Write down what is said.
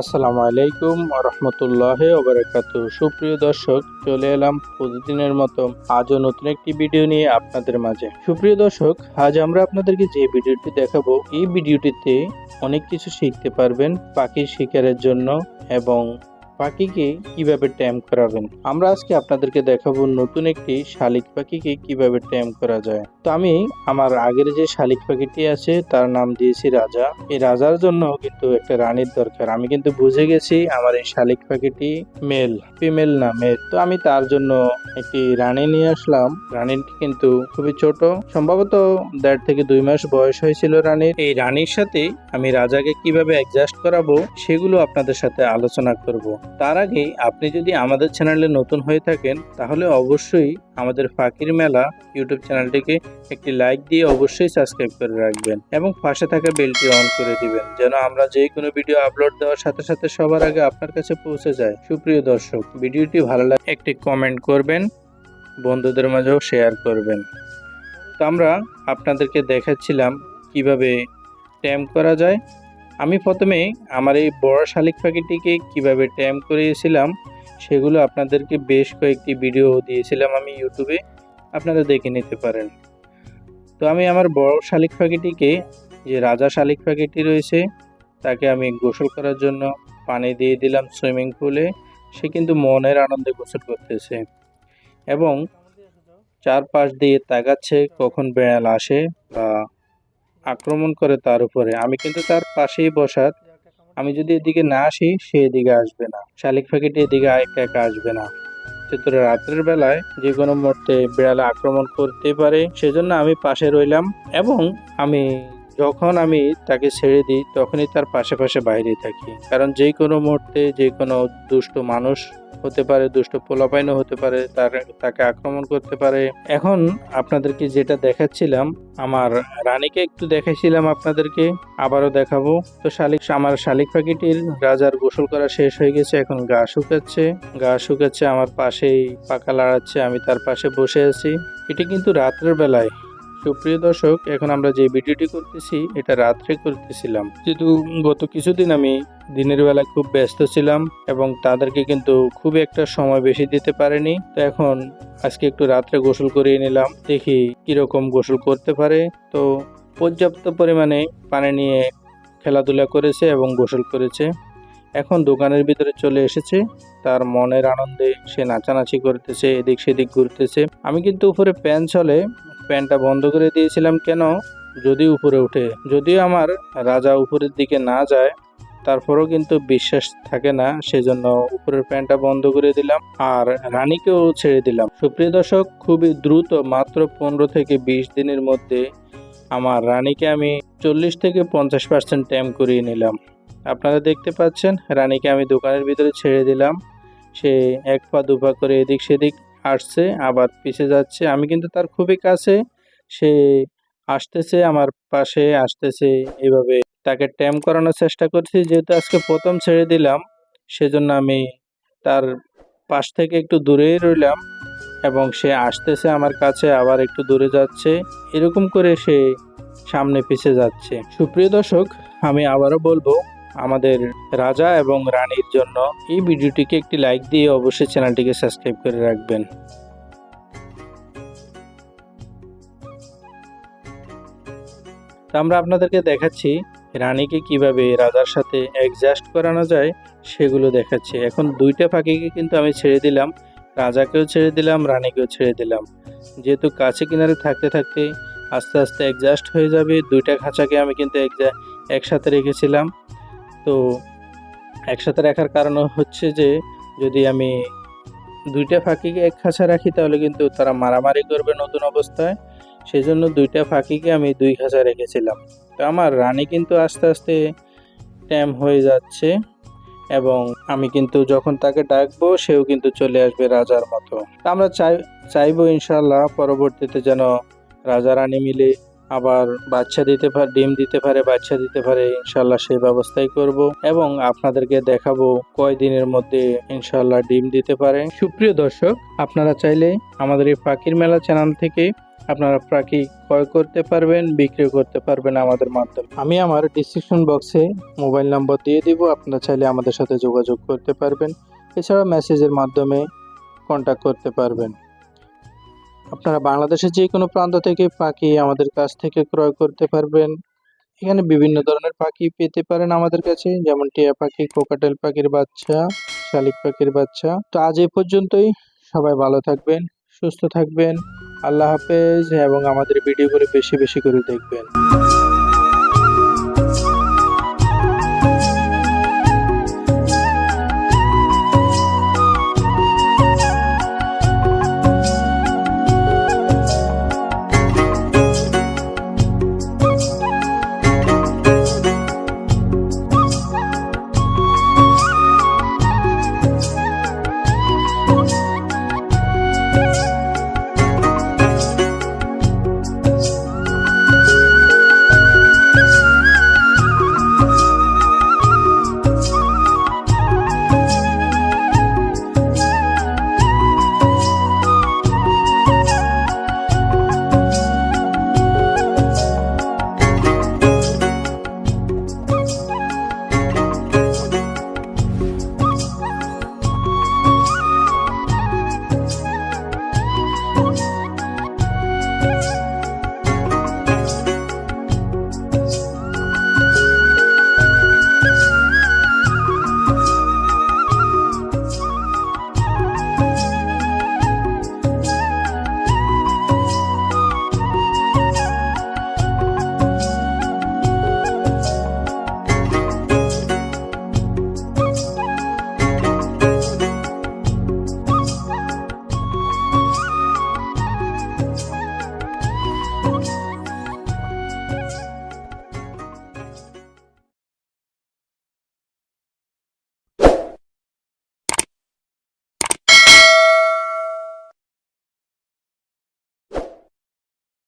আসসালামু আলাইকুম রহমতুল্লাহ ওবরাকাত সুপ্রিয় দর্শক, চলে এলাম প্রতিদিনের মতো আজও নতুন একটি ভিডিও নিয়ে আপনাদের মাঝে। সুপ্রিয় দর্শক, আজ আমরা আপনাদেরকে যে ভিডিওটি দেখাবো, এই ভিডিওটিতে অনেক কিছু শিখতে পারবেন পাখি শিকারের জন্য এবং পাখিকে কীভাবে ট্যাম করাবেন? আমরা আজকে আপনাদেরকে দেখাবো নতুন একটি শালিক পাখিকে কীভাবে ট্যাম করা যায়। তো আমি আমার আগের যে শালিক পাখিটি আছে, তার নাম দিয়েছি রাজা। এই রাজার জন্য কিন্তু একটা রানীর দরকার। আমি কিন্তু বুঝে গেছি আমার এই শালিক পাখিটি মেল ফিমেল না মেল তো আমি তার জন্য একটি রানী নিয়ে আসলাম। রানীটি কিন্তু খুবই ছোট। সম্ভবত দেড় থেকে দুই মাস বয়স হয়েছিল রানীর। এই রানীর সাথে আমি রাজাকে কীভাবে অ্যাডজাস্ট করাবো, সেগুলো আপনাদের সাথে আলোচনা করব। তার আগে আপনি যদি আমাদের চ্যানেলে নতুন হয়ে থাকেন, তাহলে অবশ্যই আমাদের ফাকির মেলা ইউটিউব চ্যানেলটিকে একটি লাইক দিয়ে অবশ্যই সাবস্ক্রাইব করে রাখবেন এবং পাশে থাকা বেলটি অন করে দিবেন, যেন আমরা যে কোনো ভিডিও আপলোড দেওয়ার সাথে সাথে সবার আগে আপনার কাছে পৌঁছে যায়। সুপ্রিয় দর্শক, ভিডিওটি ভালো লাগে একটি কমেন্ট করবেন, বন্ধুদের মাঝেও শেয়ার করবেন। তো আমরা আপনাদেরকে দেখাচ্ছিলাম কীভাবে ট্যাম করা যায়। আমি প্রথমে আমার এই বড় শালিক পাখিটিকে কীভাবে ট্যাম করিয়েছিলাম সেগুলো আপনাদেরকে বেশ কয়েকটি ভিডিও দিয়েছিলাম আমি ইউটিউবে আপনারা দেখে নিতে পারেন। তো আমি আমার বড় শালিক পাখিটিকে, যে রাজা শালিক পাখিটি রয়েছে, তাকে আমি গোসল করার জন্য পানি দিয়ে দিলাম সুইমিং পুলে সে কিন্তু মনের আনন্দে গোসল করতেছে। এবং চারপাশ দিয়ে তাকাচ্ছে কখন বেড়াল আসে বা আক্রমণ করে তার উপরে। আমি কিন্তু তার পাশেই বসাত। আমি যদি এদিকে না আসি, সে এদিকে আসবে না। শালিক পাখিটি এদিকে একা একা আসবে না। যেহেতু রাত্রের বেলায় যে কোনো মুহূর্তে বিড়ালে আক্রমণ করতে পারে, সেজন্য আমি পাশে রইলাম এবং আমি যখন আমি তাকে ছেড়ে দিই, তখনই তার পাশে পাশে বাইরে থাকি। কারণ যে কোনো মুহূর্তে যে কোনো দুষ্ট মানুষ হতে পারে, দুষ্ট পোলাপাইনও হতে পারে, তার তাকে আক্রমণ করতে পারে। এখন আপনাদেরকে যেটা দেখাচ্ছিলাম, আমার রানীকে একটু দেখাইছিলাম আপনাদেরকে, আবারও দেখাবো। তো শালিক, আমার শালিক পাখিটির রাজার গোসল করা শেষ হয়ে গেছে, এখন গা শুকাচ্ছে। গা শুকাচ্ছে, আমার পাশেই পাকা লাড়াচ্ছে, আমি তার পাশে বসে আছি। এটি কিন্তু রাত্রের বেলায়। সুপ্রিয় দর্শক, এখন আমরা যে ভিডিওটি করতেছি, এটা রাত্রে করতেছিলাম। যেহেতু গত কিছুদিন আমি দিনের বেলা খুব ব্যস্ত ছিলাম এবং তাদেরকে কিন্তু খুব একটা সময় বেশি দিতে পারেনি, তো এখন আজকে একটু রাত্রে গোসল করিয়ে নিলাম, দেখি কীরকম গোসল করতে পারে। তো পর্যাপ্ত পরিমাণে পানি নিয়ে খেলাধুলা করেছে এবং গোসল করেছে। এখন দোকানের ভিতরে চলে এসেছে। তার মনের আনন্দে সে নাচানাচি করতেছে, এদিক সেদিক ঘুরতেছে। আমি কিন্তু উপরে প্যান চলে প্যানটা বন্ধ করে দিয়েছিলাম, কেন? যদি উপরে উঠে যদিও আমার রাজা উপরের দিকে না যায়, তারপরেও কিন্তু বিশ্বাস থাকে না, সেজন্য উপরের প্যান্টটা বন্ধ করে দিলাম আর রানীকেও ছেড়ে দিলাম। সুপ্রিয় দর্শক, খুবই দ্রুত মাত্র পনেরো থেকে বিশ দিনের মধ্যে আমার রানীকে আমি চল্লিশ থেকে পঞ্চাশ পার্সেন্ট ট্যাম করিয়ে নিলাম। আপনারা দেখতে পাচ্ছেন, রানীকে আমি দোকানের ভিতরে ছেড়ে দিলাম। সে এক পা দুপা করে এদিক সেদিক আসছে, আবার পিছে যাচ্ছে। আমি কিন্তু তার খুবই কাছে। সে আসতেছে, আমার পাশে আসতেছে। এভাবে তাকে ট্যাম করানোর চেষ্টা করছি। যেহেতু আজকে প্রথম ছেড়ে দিলাম, সেজন্য আমি তার পাশ থেকে একটু দূরেই রইলাম এবং সে আসতেছে আমার কাছে, আবার একটু দূরে যাচ্ছে। এরকম করে সে সামনে পিছে যাচ্ছে। সুপ্রিয় দর্শক, আমি আবারও বলব আমাদের রাজা এবং রানীর জন্য এই ভিডিওটিকে একটি লাইক দিয়ে অবশ্যই চ্যানেলটিকে সাবস্ক্রাইব করে রাখবেন। আমরা আপনাদেরকে দেখাচ্ছি রানীকে কীভাবে রাজার সাথে অ্যাডজাস্ট করানো যায়, সেগুলো দেখাচ্ছি। এখন দুইটা পাখিকে কিন্তু আমি ছেড়ে দিলাম। রাজাকেও ছেড়ে দিলাম, রানীকেও ছেড়ে দিলাম। যেহেতু কাছে কিনারে থাকতে থাকতে আস্তে আস্তে অ্যাডজাস্ট হয়ে যাবে, দুইটা খাঁচাকে আমি কিন্তু একসাথে রেখেছিলাম। তো একসাথে রাখার কারণ হচ্ছে যে, যদি আমি দুইটা ফাঁকিকে এক খাঁচা রাখি, তাহলে কিন্তু তারা মারামারি করবে নতুন অবস্থায়। সেই জন্য দুইটা ফাঁকিকে আমি দুই খাঁচা রেখেছিলাম। তো আমার রানী কিন্তু আস্তে আস্তে ট্যাম হয়ে যাচ্ছে এবং আমি কিন্তু যখন তাকে ডাকবো, সেও কিন্তু চলে আসবে রাজার মতো। আমরা চাই, চাইব ইনশাল্লাহ পরবর্তীতে যেন রাজা রানী মিলে আবার বাচ্চা দিতে পারে, ডিম দিতে পারে, বাচ্চা দিতে পারে ইনশাল্লাহ সেই ব্যবস্থাই করব এবং আপনাদেরকে দেখাবো কয়দিনের মধ্যে ইনশাল্লাহ ডিম দিতে পারে। সুপ্রিয় দর্শক, আপনারা চাইলে আমাদের এই পাখির মেলা চ্যানেল থেকে আপনারা পাখি ক্রয় করতে পারবেন বিক্রি করতে পারবেন আমাদের মাধ্যমে। আমি আমার ডিসক্রিপশন বক্সে মোবাইল নম্বর দিয়ে দিব, আপনারা চাইলে আমাদের সাথে যোগাযোগ করতে পারবেন। এছাড়া মেসেজের মাধ্যমে কন্ট্যাক্ট করতে পারবেন। আপনারা বাংলাদেশের যে কোনো প্রান্ত থেকে পাখি আমাদের কাছ থেকে ক্রয় করতে পারবেন। এখানে বিভিন্ন ধরনের পাখি পেতে পারেন আমাদের কাছে, যেমন টিয়া পাখি, কোকাটেল পাখির বাচ্চা, শালিক পাখির বাচ্চা। তো আজ এ পর্যন্তই। সবাই ভালো থাকবেন, সুস্থ থাকবেন। আল্লাহ হাফেজ এবং আমাদের ভিডিওগুলো বেশি বেশি করে দেখবেন।